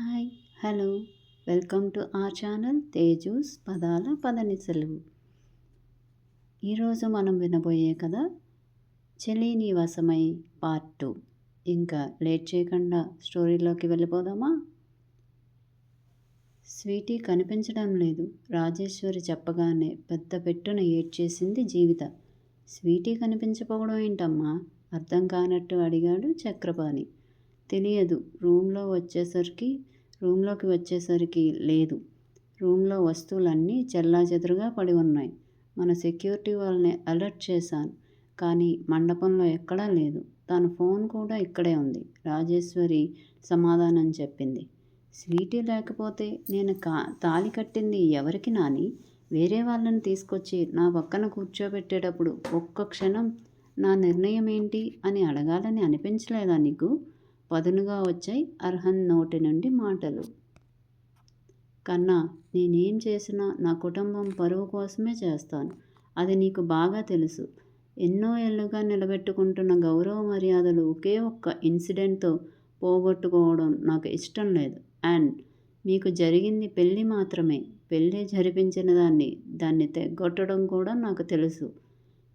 Hi hello. Welcome to our channel Teju's పదాల పదనిసలు. ఈరోజు మనం వినబోయే కథ చెలీని నివాసమై పార్ట్ టూ. ఇంకా లేట్ చేయకుండా స్టోరీలోకి వెళ్ళిపోదామా? స్వీటీ కనిపించడం లేదు. రాజేశ్వరి చెప్పగానే పెద్ద పెట్టున ఏడ్చేసింది జీవిత. స్వీటీ కనిపించకపోవడం ఏంటమ్మా? అర్థం కానట్టు అడిగాడు చక్రపాణి. తెలియదు. రూమ్లో వచ్చేసరికి రూమ్లోకి వచ్చేసరికి లేదు. రూమ్లో వస్తువులన్నీ చెల్లాచెదురుగా పడి ఉన్నాయి. మన సెక్యూరిటీ వాళ్ళని అలర్ట్ చేశాను. కానీ మండపంలో ఎక్కడా లేదు. తన ఫోన్ కూడా ఇక్కడే ఉంది. రాజేశ్వరి సమాధానం చెప్పింది. స్వీటీ లేకపోతే నేను కా తాళి కట్టింది ఎవరికి నాని? వేరే వాళ్ళని తీసుకొచ్చి నా పక్కన కూర్చోబెట్టేటప్పుడు ఒక్క క్షణం నా నిర్ణయం ఏంటి అని అడగాలని అనిపించలేదా నీకు? పదునుగా వచ్చాయి అర్హన్ నోటి నుండి మాటలు. కన్నా నేనేం చేసినా నా కుటుంబం పరువు కోసమే చేస్తాను. అది నీకు బాగా తెలుసు. ఎన్నో ఏళ్ళుగా నిలబెట్టుకుంటున్న గౌరవ మర్యాదలు ఒకే ఒక్క ఇన్సిడెంట్తో పోగొట్టుకోవడం నాకు ఇష్టం లేదు. అండ్ మీకు జరిగింది పెళ్ళి మాత్రమే. పెళ్ళి జరిపించిన దాన్ని దాన్ని తెగొట్టడం కూడా నాకు తెలుసు.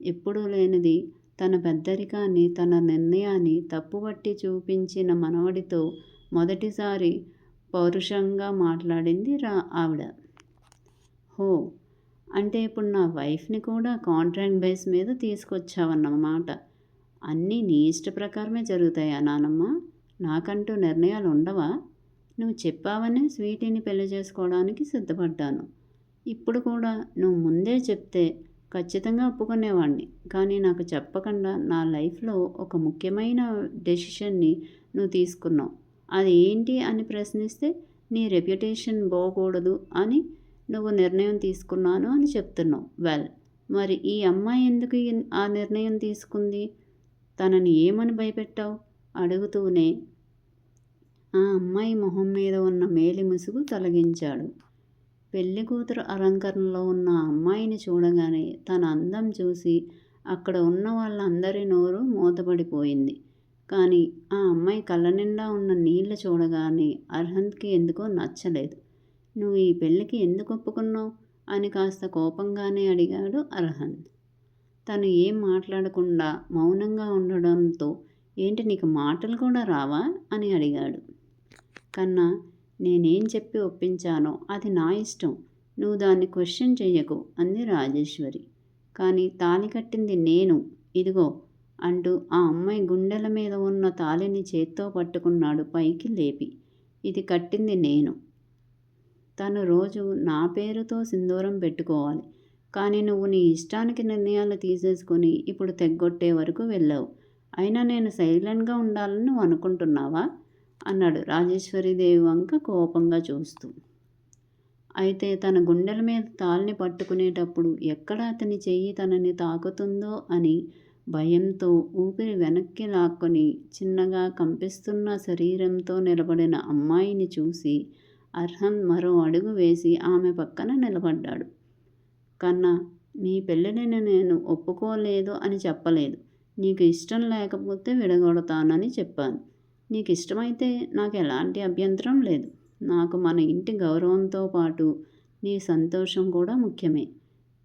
ఎప్పుడూ లేనిది తన పెద్దరికాన్ని తన నిర్ణయాన్ని తప్పుబట్టి చూపించిన మనవడితో మొదటిసారి పౌరుషంగా మాట్లాడింది రా ఆవిడ. హో అంటే ఇప్పుడు నా వైఫ్ని కూడా కాంట్రాక్ట్ బేస్ మీద తీసుకొచ్చావన్నమాట. అన్నీ నీ ఇష్ట ప్రకారమే జరుగుతాయా నానమ్మ? నాకంటూ నిర్ణయాలు ఉండవా? నువ్వు చెప్పావనే స్వీటీని పెళ్ళి చేసుకోవడానికి సిద్ధపడ్డాను. ఇప్పుడు కూడా నువ్వు ముందే చెప్తే ఖచ్చితంగా ఒప్పుకునేవాడిని కానీ నాకు చెప్పకుండా నా లైఫ్లో ఒక ముఖ్యమైన డెసిషన్ని నువ్వు తీసుకున్నావు. అది ఏంటి అని ప్రశ్నిస్తే నీ రెప్యుటేషన్ పోకూడదు అని నువ్వు నిర్ణయం తీసుకున్నాను అని చెప్తున్నావు. వెల్ మరి ఈ అమ్మాయి ఎందుకు ఆ నిర్ణయం తీసుకుంది? తనని ఏమని భయపెట్టావు? అడుగుతూనే ఆ అమ్మాయి మొహం మీద ఉన్న మేలి ముసుగు తొలగించాడు. పెళ్ళి కూతురు అలంకరణలో ఉన్న అమ్మాయిని చూడగానే తన అందం చూసి అక్కడ ఉన్న వాళ్ళందరి నోరు మూతపడిపోయింది. కానీ ఆ అమ్మాయి కళ్ళ నిండా ఉన్న నీళ్ళు చూడగానే అర్హంత్కి ఎందుకో నచ్చలేదు. నువ్వు ఈ పెళ్ళికి ఎందుకు ఒప్పుకున్నావు? అని కాస్త కోపంగానే అడిగాడు అర్హంత్. తను ఏం మాట్లాడకుండా మౌనంగా ఉండడంతో ఏంటి నీకు మాటలు కూడా రావా? అని అడిగాడు. కన్నా నేనేం చెప్పి ఒప్పించానో అది నా ఇష్టం. నువ్వు దాన్ని క్వశ్చన్ చెయ్యకు అంది రాజేశ్వరి. కానీ తాళి కట్టింది నేను. ఇదిగో అంటూ ఆ అమ్మాయి గుండెల మీద ఉన్న తాళిని చేత్తో పట్టుకున్నాడు పైకి లేపి. ఇది కట్టింది నేను. తను రోజు నా పేరుతో సింధూరం పెట్టుకోవాలి. కానీ నువ్వు నీ ఇష్టానికి నిర్ణయాలు తీసేసుకొని ఇప్పుడు తెగ్గొట్టే వరకు వెళ్ళావు. అయినా నేను సైలెంట్గా ఉండాలని నువ్వు అనుకుంటున్నావా? అన్నాడు రాజేశ్వరీదేవి వంక కోపంగా చూస్తూ. అయితే తన గుండెల మీద తాల్ని పట్టుకునేటప్పుడు ఎక్కడ అతని చెయ్యి తనని తాకుతుందో అని భయంతో ఊపిరి వెనక్కి లాక్కొని చిన్నగా కంపిస్తున్న శరీరంతో నిలబడిన అమ్మాయిని చూసి అర్హన్ మరో అడుగు వేసి ఆమె పక్కన నిలబడ్డాడు. కన్నా మీ పెళ్ళిని నేను ఒప్పుకోలేదు అని చెప్పలేదు. నీకు ఇష్టం లేకపోతే విడగొడతానని చెప్పాను. నీకు ఇష్టమైతే నాకు ఎలాంటి అభ్యంతరం లేదు. నాకు మన ఇంటి గౌరవంతో పాటు నీ సంతోషం కూడా ముఖ్యమే.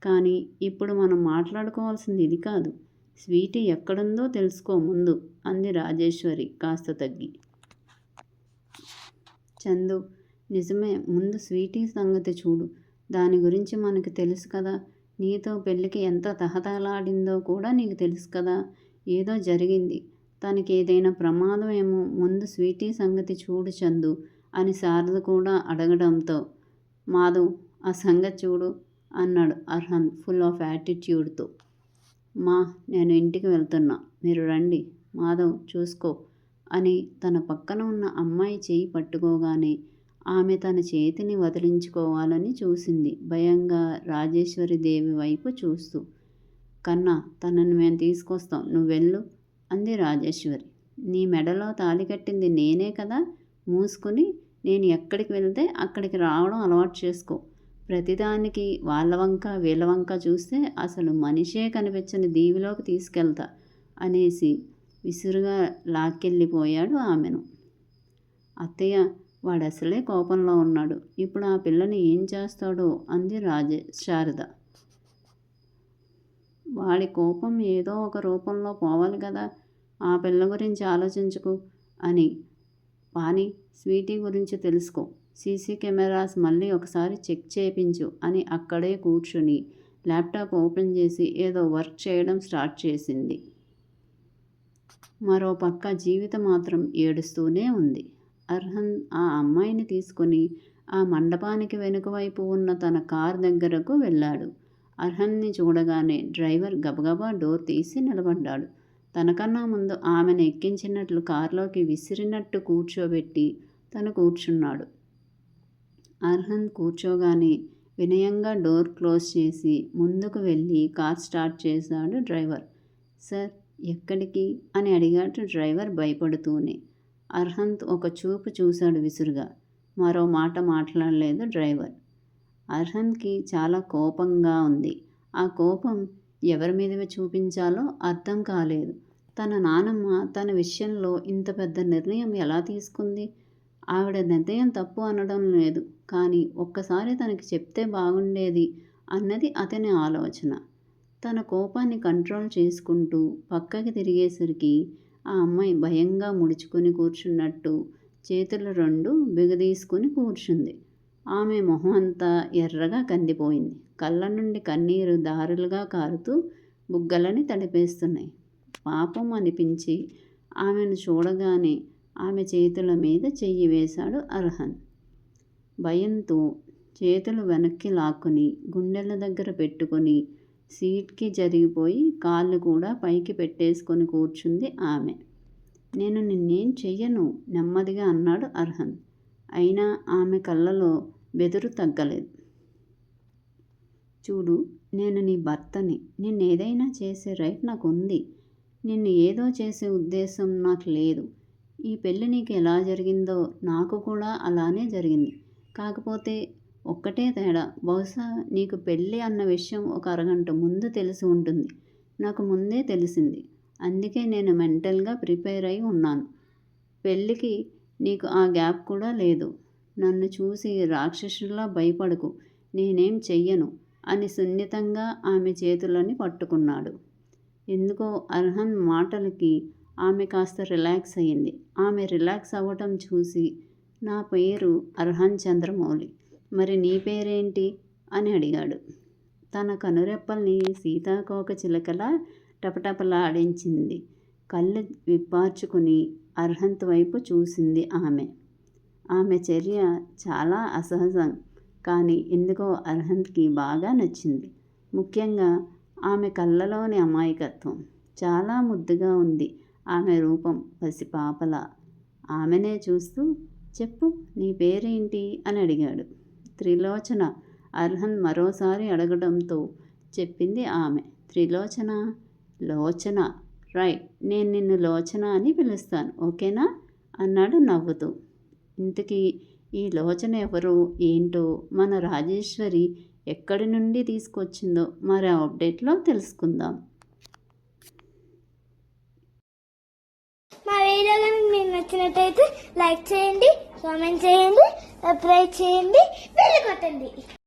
కానీ ఇప్పుడు మనం మాట్లాడుకోవాల్సింది ఇది కాదు. స్వీటీ ఎక్కడుందో తెలుసుకో ముందు అంది రాజేశ్వరి కాస్త తగ్గి. చందు నిజమే ముందు స్వీటీ సంగతి చూడు. దాని గురించి మనకు తెలుసు కదా. నీతో పెళ్ళికి ఎంత తహతలాడిందో కూడా నీకు తెలుసు కదా. ఏదో జరిగింది. తనకి ఏదైనా ప్రమాదం ఏమో ముందు స్వీటీ సంగతి చూడు చందు అని శారద కూడా అడగడంతో మాధవ్ ఆ సంగతి చూడు అన్నాడు అర్హన్ ఫుల్ ఆఫ్ యాటిట్యూడ్తో. మా నేను ఇంటికి వెళ్తున్నా. మీరు రండి. మాధవ్ చూసుకో అని తన పక్కన ఉన్న అమ్మాయి చేయి పట్టుకోగానే ఆమె తన చేతిని వదిలించుకోవాలని చూసింది. భయంగా రాజేశ్వరి దేవి వైపు చూస్తూ కన్నా తనని మేము తీసుకొస్తాం. నువ్వు వెళ్ళు అంది రాజేశ్వరి. నీ మెడలో తాళి కట్టింది నేనే కదా? మూసుకుని నేను ఎక్కడికి వెళ్తే అక్కడికి రావడం అలవాటు చేసుకో. ప్రతిదానికి వాళ్ళ వంక వీళ్ళ వంక చూస్తే అసలు మనిషే కనిపించని దీవిలోకి తీసుకెళ్తా అనేసి విసురుగా లాక్కెళ్ళిపోయాడు ఆమెను. అత్తయ్య వాడు అసలే కోపంలో ఉన్నాడు. ఇప్పుడు ఆ పిల్లని ఏం చేస్తాడో అంది రాజే శారద. వాడి కోపం ఏదో ఒక రూపంలో పోవాలి కదా. ఆ పిల్ల గురించి ఆలోచించుకు అని. పాని స్వీటీ గురించి తెలుసుకో. సీసీ కెమెరాస్ మళ్ళీ ఒకసారి చెక్ చేయించు అని అక్కడే కూర్చుని ల్యాప్టాప్ ఓపెన్ చేసి ఏదో వర్క్ చేయడం స్టార్ట్ చేసింది. మరో పక్క జీవిత మాత్రం ఏడుస్తూనే ఉంది. అర్హన్ ఆ అమ్మాయిని తీసుకొని ఆ మండపానికి వెనుక వైపు ఉన్న తన కార్ దగ్గరకు వెళ్ళాడు. అర్హన్ని చూడగానే డ్రైవర్ గబగబా డోర్ తీసి నిలబడ్డాడు. తనకన్నా ముందు ఆమెను ఎక్కించినట్లు కారులోకి విసిరినట్టు కూర్చోబెట్టి తను కూర్చున్నాడు. అర్హన్ కూర్చోగానే వినయంగా డోర్ క్లోజ్ చేసి ముందుకు వెళ్ళి కార్ స్టార్ట్ చేశాడు డ్రైవర్. సార్ ఎక్కడికి? అని అడిగాడు డ్రైవర్ భయపడుతూనే. అర్హంత్ ఒక చూపు చూశాడు విసురుగా. మరో మాట మాట్లాడలేదు డ్రైవర్. అర్హన్కి చాలా కోపంగా ఉంది. ఆ కోపం ఎవరి మీద చూపించాలో అర్థం కాలేదు. తన నానమ్మ తన విషయంలో ఇంత పెద్ద నిర్ణయం ఎలా తీసుకుంది? ఆవిడ నిర్ణయం తప్పు అనడం లేదు. కానీ ఒక్కసారి తనకి చెప్తే బాగుండేది అన్నది అతని ఆలోచన. తన కోపాన్ని కంట్రోల్ చేసుకుంటూ పక్కకి తిరిగేసరికి ఆ అమ్మాయి భయంగా ముడుచుకొని కూర్చున్నట్టు చేతులు రెండు బిగదీసుకుని కూర్చుంది. ఆమె మొహం అంతా ఎర్రగా కందిపోయింది. కళ్ళ నుండి కన్నీరు దారులుగా కారుతూ బుగ్గలని తడిపేస్తున్నాయి. పాపం అనిపించి ఆమెను చూడగానే ఆమె చేతుల మీద చెయ్యి వేశాడు అర్హన్. భయంతో చేతులు వెనక్కి లాక్కుని గుండెల దగ్గర పెట్టుకొని సీట్కి జరిగిపోయి కాళ్ళు కూడా పైకి పెట్టేసుకొని కూర్చుంది ఆమె. నేను నిన్నేం చెయ్యను నెమ్మదిగా అన్నాడు అర్హన్. అయినా ఆమె కళ్ళలో బెదురు తగ్గలేదు. చూడు నేను నీ భర్తని. నిన్నేదైనా చేసే రైట్ నాకు ఉంది నిన్ను ఏదో చేసే ఉద్దేశం నాకు లేదు. ఈ పెళ్ళి నీకు ఎలా జరిగిందో నాకు కూడా అలానే జరిగింది. కాకపోతే ఒక్కటే తేడా. బహుశా నీకు పెళ్ళి అన్న విషయం ఒక అరగంట ముందు తెలిసి ఉంటుంది. నాకు ముందే తెలిసింది. అందుకే నేను మెంటల్గా ప్రిపేర్ అయి ఉన్నాను. పెళ్ళికి నీకు ఆ గ్యాప్ కూడా లేదు. నన్ను చూసి రాక్షసులా భయపడకు నేనేం చెయ్యను అని సున్నితంగా ఆమె చేతులని పట్టుకున్నాడు. ఎందుకో అర్హన్ మాటలకి ఆమె కాస్త రిలాక్స్ అయింది ఆమె రిలాక్స్ అవ్వటం చూసి నా పేరు అర్హన్ చంద్రమౌళి. మరి నీ పేరేంటి? అని అడిగాడు. తన కనురెప్పల్ని సీతాకోక చిలకలా టపటపలాడించింది కళ్ళు విప్పార్చుకుని అర్హంత్ వైపు చూసింది ఆమె. ఆమె చర్య చాలా అసహజం. కానీ ఎందుకో అర్హంత్కి బాగా నచ్చింది. ముఖ్యంగా ఆమె కళ్ళలోని అమాయకత్వం. చాలా ముద్దుగా ఉంది ఆమె రూపం పసిపాపల. ఆమెనే చూస్తూ చెప్పు నీ పేరేంటి? అని అడిగాడు. త్రిలోచన అర్హన్ మరోసారి అడగడంతో చెప్పింది ఆమె. త్రిలోచన? లోచన. రైట్ నేను నిన్ను లోచన అని పిలుస్తాను. ఓకేనా? అన్నాడు నవ్వుతూ. ఇంతకీ ఈ లోచన ఎవరు? ఏంటో మన రాజేశ్వరి ఎక్కడి నుండి తీసుకొచ్చిందో మరి అప్డేట్లో తెలుసుకుందాం. మా వీడియో కనుక మీకు నచ్చినట్టయితే లైక్ చేయండి కామెంట్ చేయండి సబ్స్క్రైబ్ చేయండి వెళ్ళి కొట్టండి.